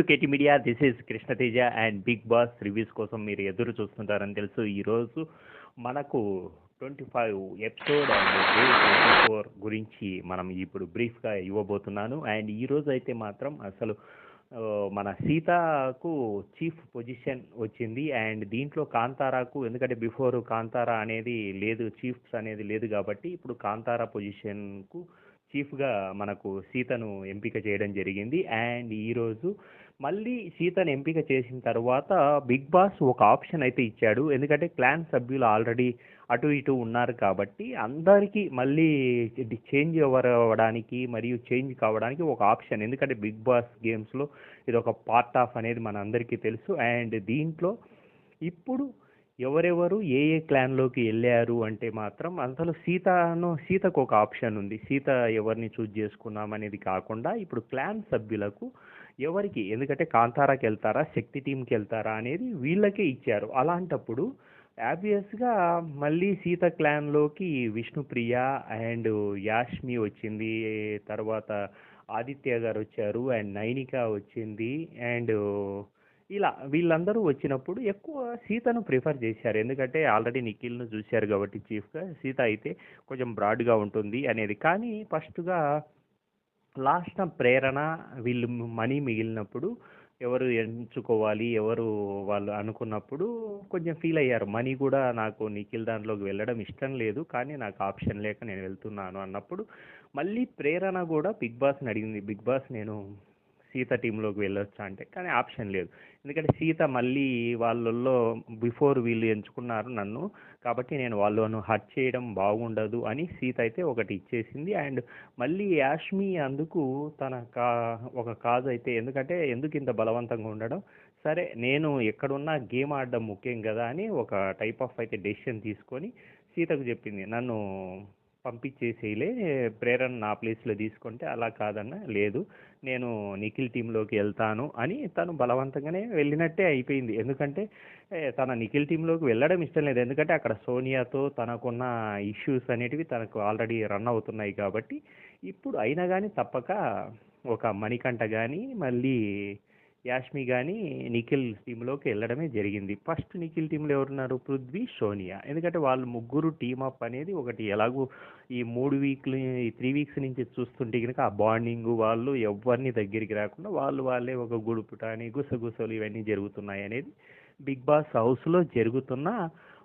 To KT media this is Krishnateja and Bigg Boss reviews కోసం మీరు ఎదురు చూస్తుంటారని తెలుసు. ఈరోజు మనకు twenty five episode and twenty four గురించి మనం ఇప్పుడు బ్రీఫ్గా ఇవ్వబోతున్నాను. అండ్ ఈరోజు అయితే మాత్రం అసలు మన సీతకు చీఫ్ పొజిషన్ వచ్చింది. అండ్ దీంట్లో కాంతారాకు ఎందుకంటే బిఫోర్ కాంతారా అనేది లేదు చీఫ్స్ అనేది లేదు కాబట్టి ఇప్పుడు కాంతారా పొజిషన్కు చీఫ్గా మనకు సీతను ఎంపిక చేయడం జరిగింది. అండ్ ఈరోజు మళ్ళీ సీతను ఎంపిక చేసిన తర్వాత బిగ్ బాస్ ఒక ఆప్షన్ అయితే ఇచ్చాడు. ఎందుకంటే క్లాన్ సభ్యులు ఆల్రెడీ అటు ఇటు ఉన్నారు కాబట్టి అందరికీ మళ్ళీ చేంజ్ అవ్వడానికి మరియు చేంజ్ కావడానికి ఒక ఆప్షన్. ఎందుకంటే బిగ్ బాస్ గేమ్స్లో ఇది ఒక పార్ట్ ఆఫ్ అనేది మన అందరికీ తెలుసు. అండ్ దీంట్లో ఇప్పుడు ఎవరెవరు ఏ ఏ క్లాన్లోకి వెళ్ళారు అంటే మాత్రం అంతలో సీతను సీతకు ఒక ఆప్షన్ ఉంది. సీత ఎవరిని చూజ్ చేసుకున్నాం అనేది కాకుండా ఇప్పుడు క్లాన్ సభ్యులకు ఎవరికి? ఎందుకంటే కాంతారాకి వెళ్తారా? శక్తి టీంకి వెళ్తారా? అనేది వీళ్ళకే ఇచ్చారు. అలాంటప్పుడు యాబియస్గా మళ్ళీ సీత క్లాన్లోకి విష్ణుప్రియ అండ్ యాష్మి వచ్చింది. తర్వాత ఆదిత్య గారు వచ్చారు అండ్ నైనిక వచ్చింది. అండ్ ఇలా వీళ్ళందరూ వచ్చినప్పుడు ఎక్కువ సీతను ప్రిఫర్ చేశారు. ఎందుకంటే ఆల్రెడీ నిఖిల్ను చూశారు కాబట్టి చీఫ్గా. సీత అయితే కొంచెం బ్రాడ్గా ఉంటుంది అనేది. కానీ ఫస్ట్గా లాస్ట్ ప్రేరణ వీళ్ళు మనీ మిగిలినప్పుడు ఎవరు ఎంచుకోవాలి ఎవరు వాళ్ళు అనుకున్నప్పుడు కొంచెం ఫీల్ అయ్యారు. మనీ కూడా నాకు నిఖిల్ దాంట్లోకి వెళ్ళడం ఇష్టం లేదు కానీ నాకు ఆప్షన్ లేక నేను వెళ్తున్నాను అన్నప్పుడు మళ్ళీ ప్రేరణ కూడా బిగ్ బాస్ని అడిగింది. బిగ్ బాస్ నేను సీత టీంలోకి వెళ్ళొచ్చా అంటే కానీ ఆప్షన్ లేదు. ఎందుకంటే సీత మళ్ళీ వాళ్ళల్లో బిఫోర్ వీళ్ళు ఎంచుకున్నారు నన్ను కాబట్టి నేను వాళ్ళను హర్ట్ చేయడం బాగుండదు అని సీత అయితే ఒకటి ఇచ్చేసింది. అండ్ మళ్ళీ యాష్మి అందుకు తన కా ఒక కాజ్ అయితే ఎందుకంటే ఎందుకు ఇంత బలవంతంగా ఉండడం? సరే నేను ఎక్కడున్నా గేమ్ ఆడడం ముఖ్యం కదా అని ఒక టైప్ ఆఫ్ అయితే డెసిషన్ తీసుకొని సీతకు చెప్పింది. నన్ను పంపించేసేయలే ప్రేరణ నా ప్లేస్లో తీసుకుంటే అలా కాదన్న లేదు నేను నిఖిల్ టీంలోకి వెళ్తాను అని తను బలవంతంగానే వెళ్ళినట్టే అయిపోయింది. ఎందుకంటే తన నిఖిల్ టీంలోకి వెళ్ళడం ఇష్టం లేదు. ఎందుకంటే అక్కడ సోనియాతో తనకున్న ఇష్యూస్ అనేటివి తనకు ఆల్రెడీ రన్ అవుతున్నాయి కాబట్టి ఇప్పుడు అయినా కానీ తప్పక ఒక మణికంఠ కానీ మళ్ళీ యాష్మి కానీ నిఖిల్ టీంలోకి వెళ్ళడమే జరిగింది. ఫస్ట్ నిఖిల్ టీంలో ఎవరున్నారు? పృథ్వీ సోనియా. ఎందుకంటే వాళ్ళు ముగ్గురు టీమ్ అప్ అనేది ఒకటి. ఎలాగో ఈ మూడు వీక్లు ఈ త్రీ వీక్స్ నుంచి చూస్తుంటే కనుక ఆ బాండింగ్ వాళ్ళు ఎవరిని దగ్గరికి రాకుండా వాళ్ళు వాళ్ళే ఒక గుడుపుటాని గుసగుసలు ఇవన్నీ జరుగుతున్నాయి అనేది బిగ్ బాస్ హౌస్లో జరుగుతున్న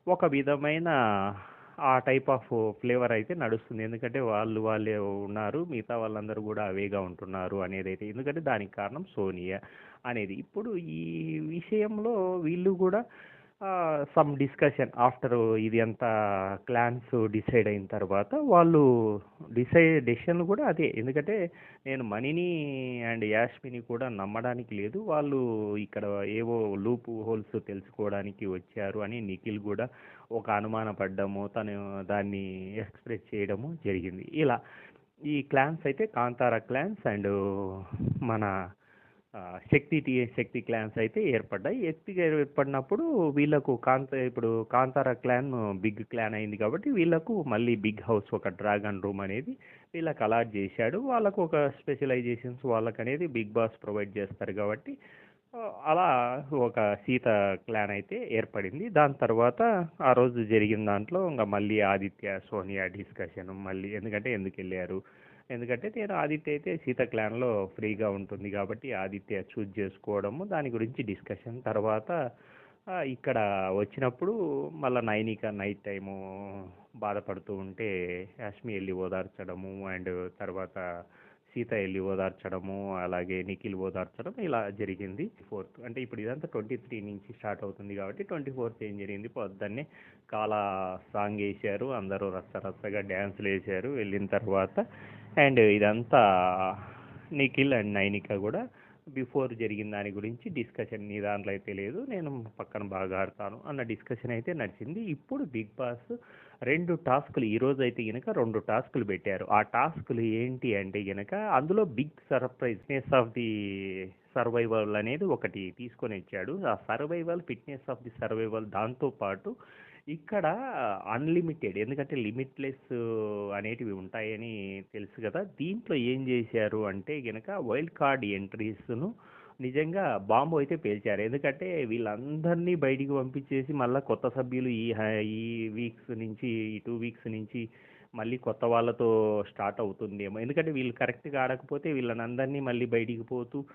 ఒక విధమైన ఆ టైప్ ఆఫ్ ఫ్లేవర్ అయితే నడుస్తుంది. ఎందుకంటే వాళ్ళు వాళ్ళే ఉన్నారు. మిగతా వాళ్ళందరూ కూడా అవేగా ఉంటున్నారు అనేది అయితే ఎందుకంటే దానికి కారణం సోనియా అనేది. ఇప్పుడు ఈ విషయంలో వీళ్ళు కూడా సమ్ డిస్కషన్ ఆఫ్టర్ ఇది అంతా క్లాన్స్ డిసైడ్ అయిన తర్వాత వాళ్ళు డిసైడ్ డెసిషన్ కూడా అదే. ఎందుకంటే నేను మనీని అండ్ యాష్మిని కూడా నమ్మడానికి లేదు. వాళ్ళు ఇక్కడ ఏవో లూప్ హోల్స్ తెలుసుకోవడానికి వచ్చారు అని నిఖిల్ కూడా ఒక అనుమానపడ్డము తను దాన్ని ఎక్స్ప్రెస్ చేయడము జరిగింది. ఇలా ఈ క్లాన్స్ అయితే కాంతారా క్లాన్స్ అండ్ మన శక్తి టీ శక్తి క్లాన్స్ అయితే ఏర్పడ్డాయి. శక్తి ఏర్పడినప్పుడు వీళ్ళకు కాంత ఇప్పుడు కాంతార క్లాన్ బిగ్ క్లాన్ అయింది కాబట్టి వీళ్ళకు మళ్ళీ బిగ్ హౌస్ ఒక డ్రాగన్ రూమ్ అనేది వీళ్ళకి అలాట్ చేశాడు. వాళ్ళకు ఒక స్పెషలైజేషన్స్ వాళ్ళకి అనేది బిగ్ బాస్ ప్రొవైడ్ చేస్తారు కాబట్టి అలా ఒక సీత క్లాన్ అయితే ఏర్పడింది. దాని తర్వాత ఆ రోజు జరిగిన దాంట్లో ఇంకా మళ్ళీ ఆదిత్య సోనియా డిస్కషన్ మళ్ళీ ఎందుకంటే ఎందుకు వెళ్ళారు ఎందుకంటే నేను ఆదిత్య అయితే సీత క్లాన్లో ఫ్రీగా ఉంటుంది కాబట్టి ఆదిత్య చూజ్ చేసుకోవడము దాని గురించి డిస్కషన్ తర్వాత ఇక్కడ వచ్చినప్పుడు మళ్ళీ నైనిక నైట్ టైము బాధపడుతూ ఉంటే యాష్మి వెళ్ళి ఓదార్చడము అండ్ తర్వాత సీత వెళ్ళి ఓదార్చడము అలాగే నిఖిల్ ఓదార్చడం ఇలా జరిగింది. ఫోర్త్ అంటే ఇప్పుడు ఇదంతా ట్వంటీ త్రీ నుంచి స్టార్ట్ అవుతుంది కాబట్టి ట్వంటీ ఫోర్త్ ఏం జరిగింది? పొద్దున్నే కాలా సాంగ్ వేశారు అందరూ రచ్చ రచ్చగా డ్యాన్సులు వేశారు. వెళ్ళిన తర్వాత అండ్ ఇదంతా నిఖిల్ అండ్ నైనిక కూడా బిఫోర్ జరిగిన దాని గురించి డిస్కషన్. నీ దాంట్లో అయితే లేదు నేను పక్కన బాగా ఆడతాను అన్న డిస్కషన్ అయితే నడిచింది. ఇప్పుడు బిగ్ బాస్ రెండు టాస్కులు ఈరోజు అయితే గనక రెండు టాస్కులు పెట్టారు. ఆ టాస్కులు ఏంటి అంటే గనక అందులో big surpriseness of the survival అనేది ఒకటి తీసుకొని ఇచ్చాడు ఆ survival fitness of the survival దాంతో పాటు ఇక్కడ అన్లిమిటెడ్ ఎందుకంటే లిమిట్లెస్ అనేటివి ఉంటాయని తెలుసు కదా. దీంట్లో ఏం చేశారు అంటే గనక వైల్డ్ కార్డ్ ఎంట్రీస్ను నిజంగా బాంబు అయితే పేల్చారు. ఎందుకంటే వీళ్ళందరినీ బయటికి పంపించేసి మళ్ళీ కొత్త సభ్యులు ఈ హ- ఈ వీక్స్ నుంచి ఈ టూ వీక్స్ నుంచి మళ్ళీ కొత్త వాళ్ళతో స్టార్ట్ అవుతుందేమో. ఎందుకంటే వీళ్ళు కరెక్ట్గా ఆడకపోతే వీళ్ళని అందరినీ మళ్ళీ బయటికి పోతూ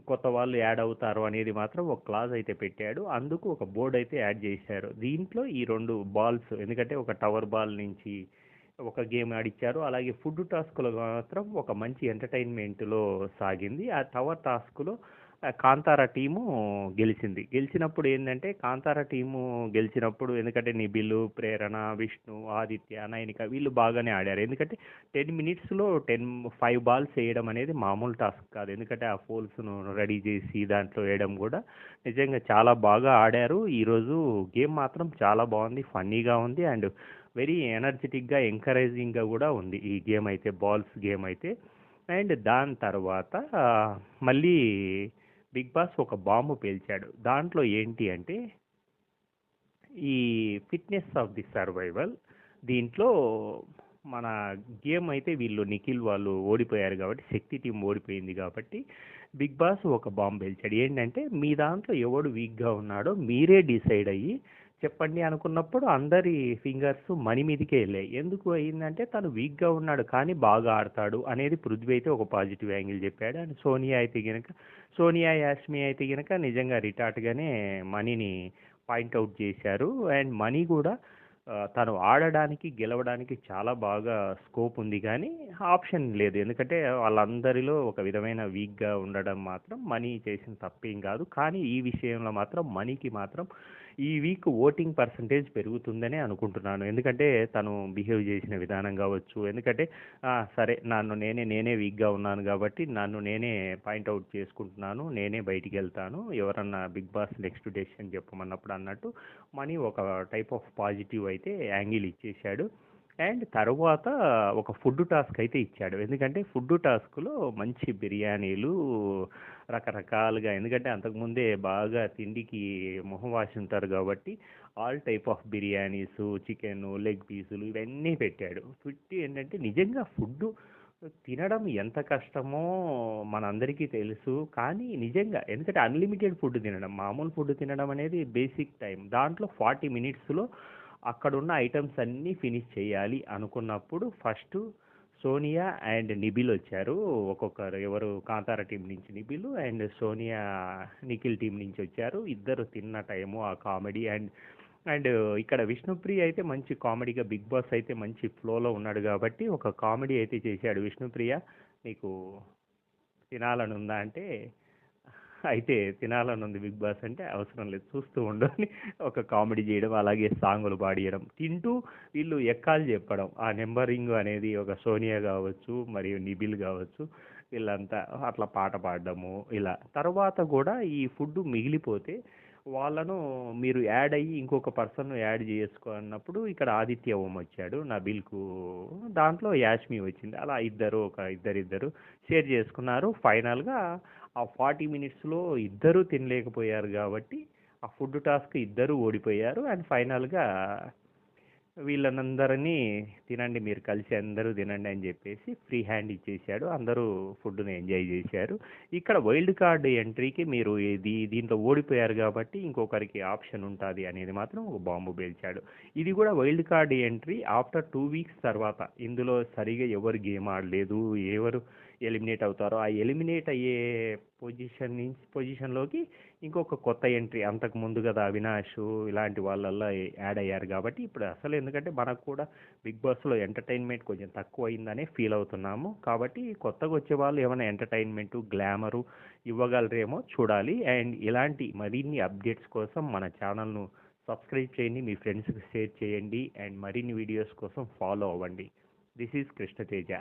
కొత్త వాళ్ళు యాడ్ అవుతారు అనేది మాత్రం ఒక క్లాజ్ అయితే పెట్టాడు. అందుకు ఒక బోర్డు అయితే యాడ్ చేశారు. దీంట్లో ఈ రెండు బాల్స్ ఎందుకంటే ఒక టవర్ బాల్ నుంచి ఒక గేమ్ ఆడిచ్చారు అలాగే ఫుడ్ టాస్క్లో మాత్రం ఒక మంచి ఎంటర్టైన్మెంట్లో సాగింది. ఆ టవర్ టాస్క్లో కాంతార టీము గెలిచింది. గెలిచినప్పుడు ఏంటంటే కాంతార టీము గెలిచినప్పుడు ఎందుకంటే నిబిలు ప్రేరణ విష్ణు ఆదిత్య నైనిక వీళ్ళు బాగానే ఆడారు. ఎందుకంటే టెన్ మినిట్స్లో టెన్ ఫైవ్ బాల్స్ వేయడం అనేది మామూలు టాస్క్ కాదు. ఎందుకంటే ఆ ఫోల్స్ను రెడీ చేసి దాంట్లో వేయడం కూడా నిజంగా చాలా బాగా ఆడారు. ఈరోజు గేమ్ మాత్రం చాలా బాగుంది ఫన్నీగా ఉంది అండ్ వెరీ ఎనర్జెటిక్గా ఎంకరేజింగ్గా కూడా ఉంది ఈ గేమ్ అయితే బాల్స్ గేమ్ అయితే. అండ్ దాని తర్వాత మళ్ళీ బిగ్ బాస్ ఒక బాంబు పేల్చాడు. దాంట్లో ఏంటి అంటే ఈ ఫిట్నెస్ ఆఫ్ ది సర్వైవల్ దీంట్లో మన గేమ్ అయితే వీళ్ళు నిఖిల్ వాళ్ళు ఓడిపోయారు కాబట్టి శక్తి టీం ఓడిపోయింది కాబట్టి బిగ్ బాస్ ఒక బాంబు పేల్చాడు. ఏంటంటే మీ దాంట్లో ఎవడు వీక్గా ఉన్నాడో మీరే డిసైడ్ అయ్యి చెప్పండి అనుకున్నప్పుడు అందరి ఫింగర్స్ మణి మీదకే వెళ్ళాయి ఎందుకు అయిందంటే తను వీక్గా ఉన్నాడు కానీ బాగా ఆడతాడు అనేది పృథ్వీ అయితే ఒక పాజిటివ్ యాంగిల్ చెప్పాడు. అండ్ సోనియా అయితే కనుక సోనియా యాష్మి అయితే గనక నిజంగా రిటార్ట్గానే మనీని పాయింట్అవుట్ చేశారు. అండ్ మనీ కూడా తను ఆడడానికి గెలవడానికి చాలా బాగా స్కోప్ ఉంది కానీ ఆప్షన్ లేదు. ఎందుకంటే వాళ్ళందరిలో ఒక విధమైన వీక్గా ఉండడం మాత్రం మనీ చేసిన తప్పేం కాదు. కానీ ఈ విషయంలో మాత్రం మనీకి మాత్రం ఈ వీక్ ఓటింగ్ పర్సంటేజ్ పెరుగుతుందనే అనుకుంటున్నాను. ఎందుకంటే తను బిహేవ్ చేసిన విధానం కావచ్చు ఎందుకంటే సరే నన్ను నేనే నేనే వీక్గా ఉన్నాను కాబట్టి నన్ను నేనే పాయింట్అవుట్ చేసుకుంటున్నాను నేనే బయటికి వెళ్తాను ఎవరన్నా బిగ్ బాస్ నెక్స్ట్ డెసిషన్ చెప్పమన్నప్పుడు అన్నట్టు మనీ ఒక టైప్ ఆఫ్ పాజిటివ్ అయితే యాంగిల్ ఇచ్చేశాడు. అండ్ తర్వాత ఒక ఫుడ్ టాస్క్ అయితే ఇచ్చాడు. ఎందుకంటే ఫుడ్ టాస్క్లో మంచి బిర్యానీలు రకరకాలుగా ఎందుకంటే అంతకుముందే బాగా తిండికి మొహం వాసి ఉంటారు కాబట్టి all type of biryanis chicken leg పీసులు ఇవన్నీ పెట్టాడు. పెట్టి ఏంటంటే నిజంగా ఫుడ్ తినడం ఎంత కష్టమో మనందరికీ తెలుసు. కానీ నిజంగా ఎందుకంటే అన్లిమిటెడ్ ఫుడ్ తినడం మామూలు ఫుడ్ తినడం అనేది బేసిక్ టైం దాంట్లో ఫార్టీ మినిట్స్లో అక్కడున్న ఐటమ్స్ అన్నీ ఫినిష్ చేయాలి అనుకున్నప్పుడు ఫస్ట్ సోనియా అండ్ నిబిల్ వచ్చారు. ఒక్కొక్కరు ఎవరు కాంతార టీం నుంచి nibble and Sonia Nikhil team నుంచి వచ్చారు. ఇద్దరు తిన్న టైము ఆ కామెడీ అండ్ అండ్ ఇక్కడ విష్ణుప్రియ అయితే మంచి కామెడీగా బిగ్ బాస్ అయితే మంచి ఫ్లోలో ఉన్నాడు కాబట్టి ఒక కామెడీ అయితే చేశాడు విష్ణుప్రియ. నీకు తినాలని ఉందా అంటే అయితే తినాలని ఉంది బిగ్ బాస్ అంటే అవసరం లేదు. చూస్తూ ఉండని ఒక కామెడీ చేయడం అలాగే సాంగులు పాడియడం. తింటూ వీళ్ళు ఎక్కాలు చెప్పడం. ఆ నెంబరింగ్ అనేది ఒక సోనియా కావచ్చు మరియు నిబిల్ కావచ్చు వీళ్ళంతా అట్లా పాట పాడడము ఇలా. తర్వాత కూడా ఈ ఫుడ్ మిగిలిపోతే వాళ్ళను మీరు యాడ్ అయ్యి ఇంకొక పర్సన్ యాడ్ చేసుకున్నప్పుడు ఇక్కడ ఆదిత్య ఓం వచ్చాడు నబిల్కు దాంట్లో యాష్మి వచ్చింది. అలా ఇద్దరు ఒక ఇద్దరిద్దరు షేర్ చేసుకున్నారు. ఫైనల్గా ఆ ఫార్టీ మినిట్స్లో ఇద్దరు తినలేకపోయారు కాబట్టి ఆ ఫుడ్ టాస్క్ ఇద్దరు ఓడిపోయారు. అండ్ ఫైనల్గా వీళ్ళనందరినీ తినండి మీరు కలిసి అందరూ తినండి అని చెప్పేసి ఫ్రీ హ్యాండ్ ఇచ్చేసాడు అందరూ ఫుడ్ని ఎంజాయ్ చేశారు. ఇక్కడ వైల్డ్ కార్డ్ ఎంట్రీకి మీరు ఇది దీంట్లో ఓడిపోయారు కాబట్టి ఇంకొకరికి ఆప్షన్ ఉంటుంది అనేది మాత్రం ఒక బాంబు పేల్చాడు. ఇది కూడా wild card entry after two weeks తర్వాత. ఇందులో సరిగా ఎవరు గేమ్ ఆడలేదు ఎవరు ఎలిమినేట్ అవుతారో ఆ ఎలిమినేట్ అయ్యే పొజిషన్ నుంచి పొజిషన్లోకి ఇంకొక కొత్త ఎంట్రీ అంతకు ముందు కదా అవినాష్ ఇలాంటి వాళ్ళల్లో యాడ్ అయ్యారు కాబట్టి ఇప్పుడు అసలు ఎందుకంటే మనకు కూడా బిగ్ బాస్లో ఎంటర్టైన్మెంట్ కొంచెం తక్కువ అయిందనే ఫీల్ అవుతున్నాము. కాబట్టి కొత్తగా వచ్చే వాళ్ళు ఏమైనా ఎంటర్టైన్మెంట్ గ్లామరు ఇవ్వగలరేమో చూడాలి. అండ్ ఇలాంటి మరిన్ని అప్డేట్స్ కోసం మన ఛానల్ను సబ్స్క్రైబ్ చేయండి మీ ఫ్రెండ్స్కి షేర్ చేయండి. అండ్ మరిన్ని వీడియోస్ కోసం ఫాలో అవ్వండి. This is Krishna Teja